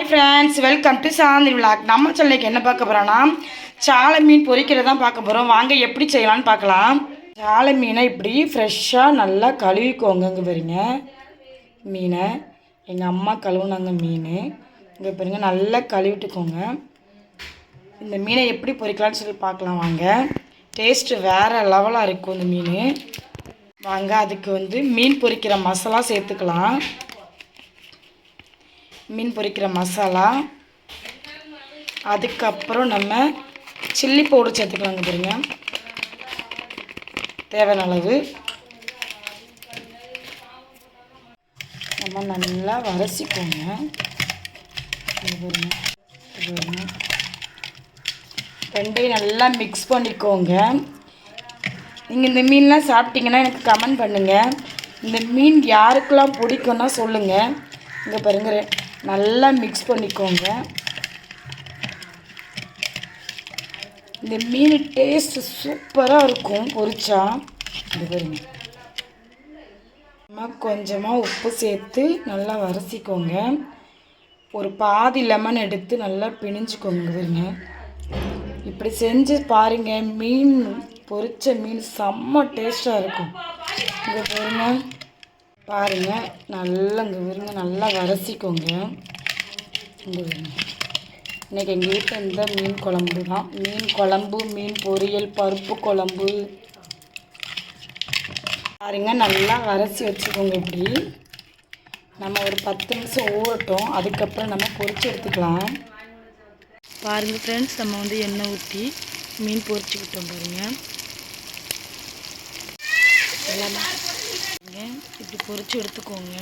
Hi friends welcome to Shanthi vlog நம்ம சொல்லிக்கு என்ன பார்க்க போகிறோன்னா சாலை மீன் பொரிக்கிறது தான் பார்க்க போகிறோம் வாங்க எப்படி செய்யலாம்னு பார்க்கலாம். சாலை மீனை இப்படி ஃப்ரெஷ்ஷாக நல்லா கழுவிக்கோங்க பாருங்க. மீனை. எங்கள் அம்மா கழுவுனாங்க மீன். இங்கே பாருங்க நல்லா கழுவிட்டுக்கோங்க. இந்த மீனை எப்படி பொறிக்கலாம்னு சொல்லி பார்க்கலாம் வாங்க. டேஸ்ட்டு வேறு லெவலாக இருக்கும் இந்த மீன். வாங்க அதுக்கு வந்து மீன் பொரிக்கிற மசாலா சேர்த்துக்கலாம். மீன் பொரிக்கிற மசாலா. அதுக்கப்புறம் நம்ம சில்லி பவுடர் சேர்த்துக்கலாங்க பாருங்க. தேவையான அளவு. நம்ம நல்லா வரசிக்கோங்க ரெண்டையும் நல்லா மிக்ஸ் பண்ணிக்கோங்க. நீங்கள் இந்த மீன்லாம் சாப்பிட்டீங்கன்னா எனக்கு கமெண்ட் பண்ணுங்கள் இந்த மீன் யாருக்கெல்லாம் பிடிக்கும்னா சொல்லுங்கள் இங்கே பாருங்க ரெ- நல்லா மிக்ஸ் பண்ணிக்கோங்க. இந்த மீன் டேஸ்ட் சூப்பராக இருக்கும் பொரிச்சா. இது பாருங்க. கொஞ்சமாக உப்பு சேர்த்து நல்லா வரசிக்கோங்க ஒரு பாதி லெமன் எடுத்து நல்லா பிணிஞ்சுக்கோங்க பாருங்க. இப்படி செஞ்சு பாருங்கள் மீன் பொரிச்ச மீன் செம்ம டேஸ்ட்டாக இருக்கும். இங்கே பாருங்கள் பாருங்க. நல்லா இங்கே பாருங்க நல்லா வரசிக்கோங்க இந்த இன்றைக்கி எங்கள் வீட்டில் இந்த மீன் குழம்பு தான். மீன் குழம்பு மீன் பொரியல் பருப்பு குழம்பு. பாருங்க நல்லா வரைச்சி வச்சுக்கோங்க இப்படி. நம்ம ஒரு பத்து நிமிஷம் ஊறட்டும். அதுக்கப்புறம் நம்ம பொரிச்சு எடுத்துக்கலாம். பாருங்கள் ஃப்ரெண்ட்ஸ் நம்ம வந்து எண்ணெய் ஊற்றி மீன் பொரிச்சுக்கிட்டோம் பாருங்க. எல்லாமே இது பொறிச்சு எடுத்துக்கோங்க.